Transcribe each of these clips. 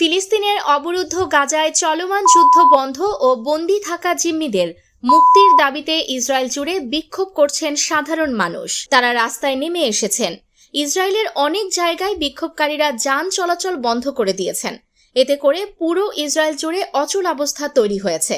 ফিলিস্তিনের অবরুদ্ধ গাজায় চলমান যুদ্ধ বন্ধ ও বন্দি থাকা জিম্মিদের মুক্তির দাবিতে ইসরায়েল জুড়ে বিক্ষোভ করছেন সাধারণ মানুষ। তারা রাস্তায় নেমে এসেছেন। ইসরায়েলের অনেক জায়গায় বিক্ষোভকারীরা যান চলাচল বন্ধ করে দিয়েছেন। এতে করে পুরো ইসরায়েল জুড়ে অচল অবস্থা তৈরি হয়েছে।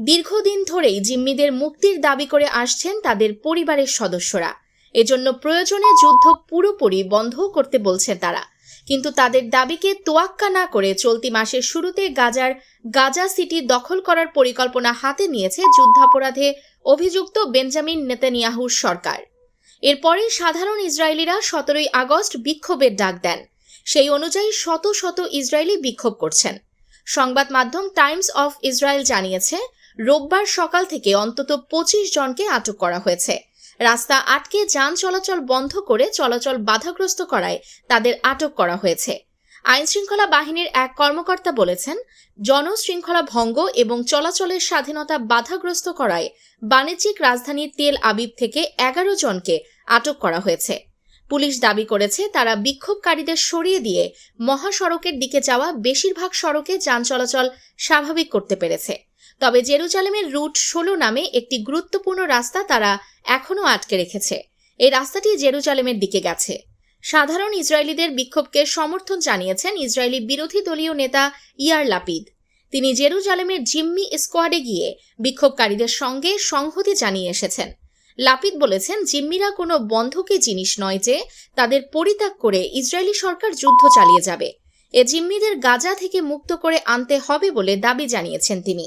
দীর্ঘদিন ধরেই জিম্মিদের মুক্তির দাবি করে আসছেন তাদের পরিবারের সদস্যরা। এজন্য প্রয়োজনে যুদ্ধ পুরোপুরি বন্ধ করতে বলছেন তারা। কিন্তু তাদের দাবিকে তোয়াক্কা না করে চলতি মাসের শুরুতে গাজার গাজা সিটি দখল করার পরিকল্পনা হাতে নিয়েছে যুদ্ধাপরাধে অভিযুক্ত বেঞ্জামিন নেতানিয়াহুর সরকার। এরপরে সাধারণ ইসরায়েলিরা সতেরোই আগস্ট বিক্ষোভের ডাক দেন। সেই অনুযায়ী শত শত ইসরায়েলি বিক্ষোভ করছেন। সংবাদ মাধ্যম টাইমস অফ ইসরায়েল জানিয়েছে, রোববার সকাল থেকে অন্তত পঁচিশ জনকে আটক করা হয়েছে। রাস্তা আটকে যান চলাচল বন্ধ করে চলাচল বাধাগ্রস্ত করায় তাদের আটক করা হয়েছে। আইনশৃঙ্খলা বাহিনীর এক কর্মকর্তা বলেছেন, জনশৃঙ্খলা ভঙ্গ এবং চলাচলের স্বাধীনতা বাধাগ্রস্ত করায় বাণিজ্যিক রাজধানী তেল আবিব থেকে এগারো জনকে আটক করা হয়েছে। পুলিশ দাবি করেছে, তারা বিক্ষোভকারীদের সরিয়ে দিয়ে মহাসড়কের দিকে যাওয়া বেশিরভাগ সড়কে যান চলাচল স্বাভাবিক করতে পেরেছে। তবে জেরুজালেমের রুট ষোলো নামে একটি গুরুত্বপূর্ণ রাস্তা তারা এখনও আটকে রেখেছে। এই রাস্তাটি জেরুজালেমের দিকে গেছে। সাধারণ ইসরায়েলিদের বিক্ষোভকে সমর্থন জানিয়েছেন ইসরায়েলি বিরোধী দলীয় নেতা ইয়ার লাপিদ। তিনি জেরুজালেমের জিম্মি স্কোয়াডে গিয়ে বিক্ষোভকারীদের সঙ্গে সংহতি জানিয়ে এসেছেন। লাপিদ বলেছেন, জিম্মিরা কোনো বন্ধকি জিনিস নয় যে তাদের পরিত্যাগ করে ইসরায়েলি সরকার যুদ্ধ চালিয়ে যাবে। এ জিম্মিদের গাজা থেকে মুক্ত করে আনতে হবে বলে দাবি জানিয়েছেন তিনি।